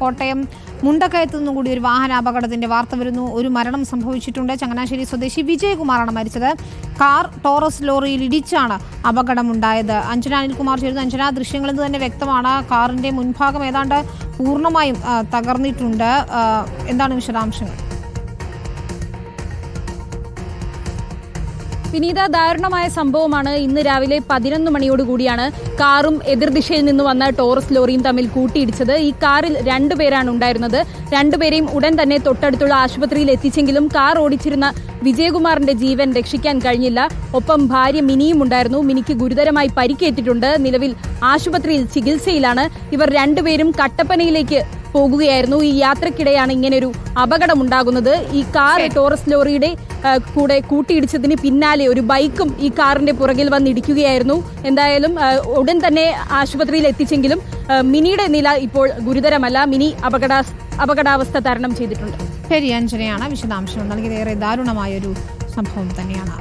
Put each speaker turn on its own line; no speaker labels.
കോട്ടയം മുണ്ടക്കയത്തു നിന്നും കൂടി ഒരു വാഹന അപകടത്തിന്റെ വാർത്ത വരുന്നു. ഒരു മരണം സംഭവിച്ചിട്ടുണ്ട്. ചങ്ങനാശ്ശേരി സ്വദേശി വിജയകുമാറാണ് മരിച്ചത്. കാർ ടോറസ് ലോറിയിൽ ഇടിച്ചാണ് അപകടമുണ്ടായത്. അഞ്ജന അനിൽകുമാർ ചേരുന്നു. അഞ്ജന ദൃശ്യങ്ങളിൽ നിന്ന് തന്നെ വ്യക്തമാണ് കാറിന്റെ മുൻഭാഗം ഏതാണ്ട് പൂർണമായും തകർന്നിട്ടുണ്ട്. എന്താണ് വിശദാംശങ്ങൾ?
വിനീത ദാരുണമായ സംഭവമാണ് ഇന്ന് രാവിലെ പതിനൊന്ന് മണിയോടുകൂടിയാണ് കാറും എതിർദിശയിൽ നിന്ന് വന്ന ടോറസ് ലോറിയും തമ്മിൽ കൂട്ടിയിടിച്ചത്. ഈ കാറിൽ രണ്ടുപേരാണ് ഉണ്ടായിരുന്നത്. രണ്ടുപേരെയും ഉടൻ തന്നെ തൊട്ടടുത്തുള്ള ആശുപത്രിയിൽ എത്തിച്ചെങ്കിലും കാർ ഓടിച്ചിരുന്ന വിജയകുമാറിന്റെ ജീവൻ രക്ഷിക്കാൻ കഴിഞ്ഞില്ല. ഒപ്പം ഭാര്യ മിനിയും ഉണ്ടായിരുന്നു. മിനിക്ക് ഗുരുതരമായി പരിക്കേറ്റിട്ടുണ്ട്. നിലവിൽ ആശുപത്രിയിൽ ചികിത്സയിലാണ്. ഇവർ രണ്ടുപേരും കട്ടപ്പനയിലേക്ക് പോകുകയായിരുന്നു. ഈ യാത്രക്കിടെയാണ് അപകടം അപകടമുണ്ടാകുന്നത്. ഈ കാർ ടോറസ് ലോറിയുടെ കൂടെ കൂട്ടിയിടിച്ചതിന് പിന്നാലെ ഒരു ബൈക്കും ഈ കാറിന്റെ പുറകിൽ വന്നിടിക്കുകയായിരുന്നു. എന്തായാലും ഉടൻ തന്നെ ആശുപത്രിയിൽ എത്തിച്ചെങ്കിലും മിനിയുടെ നില ഇപ്പോൾ ഗുരുതരമല്ല. മിനി അപകട അപകടാവസ്ഥ തരണം ചെയ്തിട്ടുണ്ട്.
ശരി അഞ്ജനയാണ് വിശദാംശങ്ങൾ നൽകിയത്. ഏറെ ദാരുണമായ ഒരു സംഭവം തന്നെയാണ്.